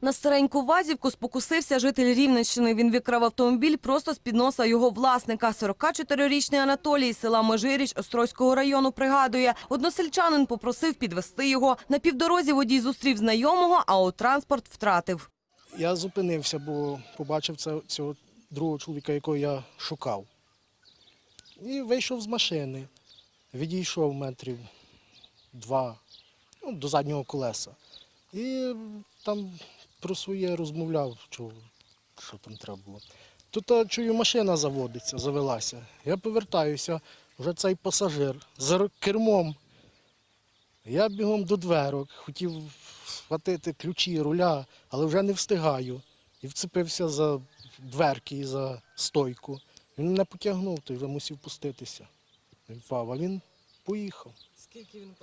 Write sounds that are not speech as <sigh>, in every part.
На стареньку вазівку спокусився житель Рівненщини. Він викрав автомобіль просто з-під носа його власника. 44-річний Анатолій з села Межиріч Острозького району пригадує. Односельчанин попросив підвести його. На півдорозі водій зустрів знайомого, а от транспорт втратив. Я зупинився, бо побачив це, цього другого чоловіка, якого я шукав. І вийшов з машини. Відійшов метрів два ну, до заднього колеса. І там про своє розмовляв, що, що там треба було. Тут чую, машина заводиться, завелася. Я повертаюся, вже цей пасажир з р- кермом. Я бігом до дверок, хотів схватити ключі, руля, але вже не встигаю. І вцепився за дверки і за стойку. Він мене потягнув, то вже мусив пуститися. Він впав, а він поїхав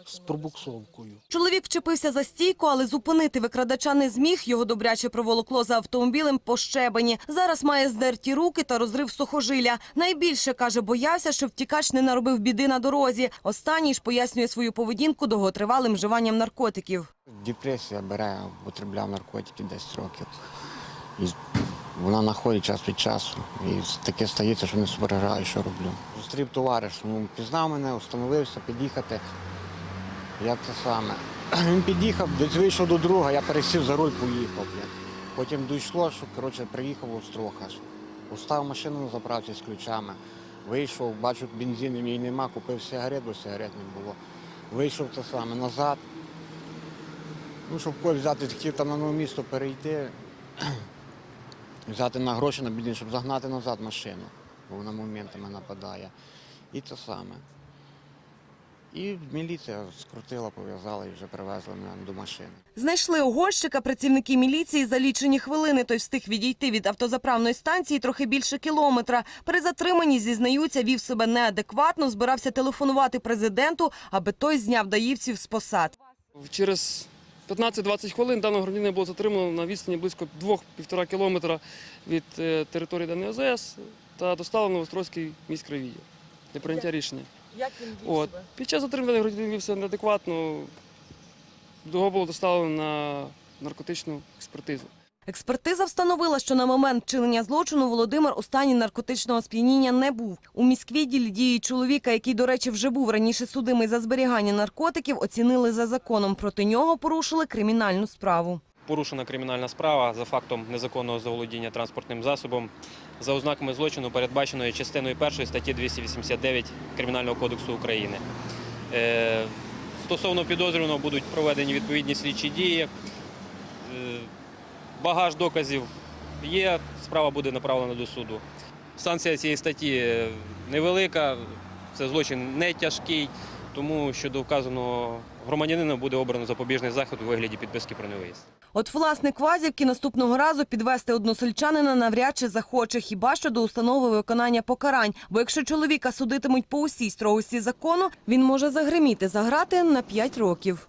з пробуксовкою. Чоловік вчепився за стійку, але зупинити викрадача не зміг. Його добряче проволокло за автомобілем по щебені. Зараз має здерті руки та розрив сухожилля. Найбільше, каже, боявся, що втікач не наробив біди на дорозі. Останній ж пояснює свою поведінку довготривалим вживанням наркотиків. Депресія бере, потребляв наркотики 10 років. І вона знаходить час від часу. І таке стається, що не соображаю, що роблю. Зустрів товариш, ну, пізнав мене, встановився під'їхати. Я те саме. <clears throat> Він під'їхав, десь вийшов до друга, я пересів за руль, поїхав. Потім дійшло, що коротше, приїхав Остроха. ж. Поставив машину на заправці з ключами. Вийшов, бачу, бензину мій нема, купив сигарет, бо сигарет не було. Вийшов те саме назад. Ну, щоб когось взяти, хотів там на нове місто перейти, <clears throat> взяти на гроші на бензин, щоб загнати назад машину, бо вона моментами нападає. І це саме. І міліція скрутила, пов'язала і вже привезли мене до машини. Знайшли угонщика працівники міліції за лічені хвилини. Той встиг відійти від автозаправної станції трохи більше кілометра. При затриманні, зізнаються, вів себе неадекватно, збирався телефонувати президенту, аби той зняв даївців з посад. Через 15-20 хвилин даного громадянина було затримано на відстані близько 2-1,5 кілометра від е, території даної ОЗС та доставлено в Острозький міськрайвідділ для прийняття рішення. Як він От. Під час затримання громадянин вівся неадекватно. Його було доставлено на наркотичну експертизу. Експертиза встановила, що на момент вчинення злочину Володимир у стані наркотичного сп'яніння не був. У міськвідділі дії чоловіка, який, до речі, вже був раніше судимий за зберігання наркотиків, оцінили за законом. Проти нього порушили кримінальну справу. Порушена кримінальна справа за фактом незаконного заволодіння транспортним засобом за ознаками злочину, передбаченої частиною 1 статті 289 Кримінального кодексу України. Е, Стосовно підозрюваного будуть проведені відповідні слідчі дії. Багаж доказів є, справа буде направлена до суду. Санкція цієї статті е, невелика, це злочин не тяжкий, тому щодо вказаного громадянина буде обрано запобіжний захід у вигляді підписки про невиїзд. От власник Вазівки наступного разу підвести односельчанина навряд чи захоче, хіба що до установи виконання покарань. Бо якщо чоловіка судитимуть по усій строгості закону, він може загриміти за грати на 5 років.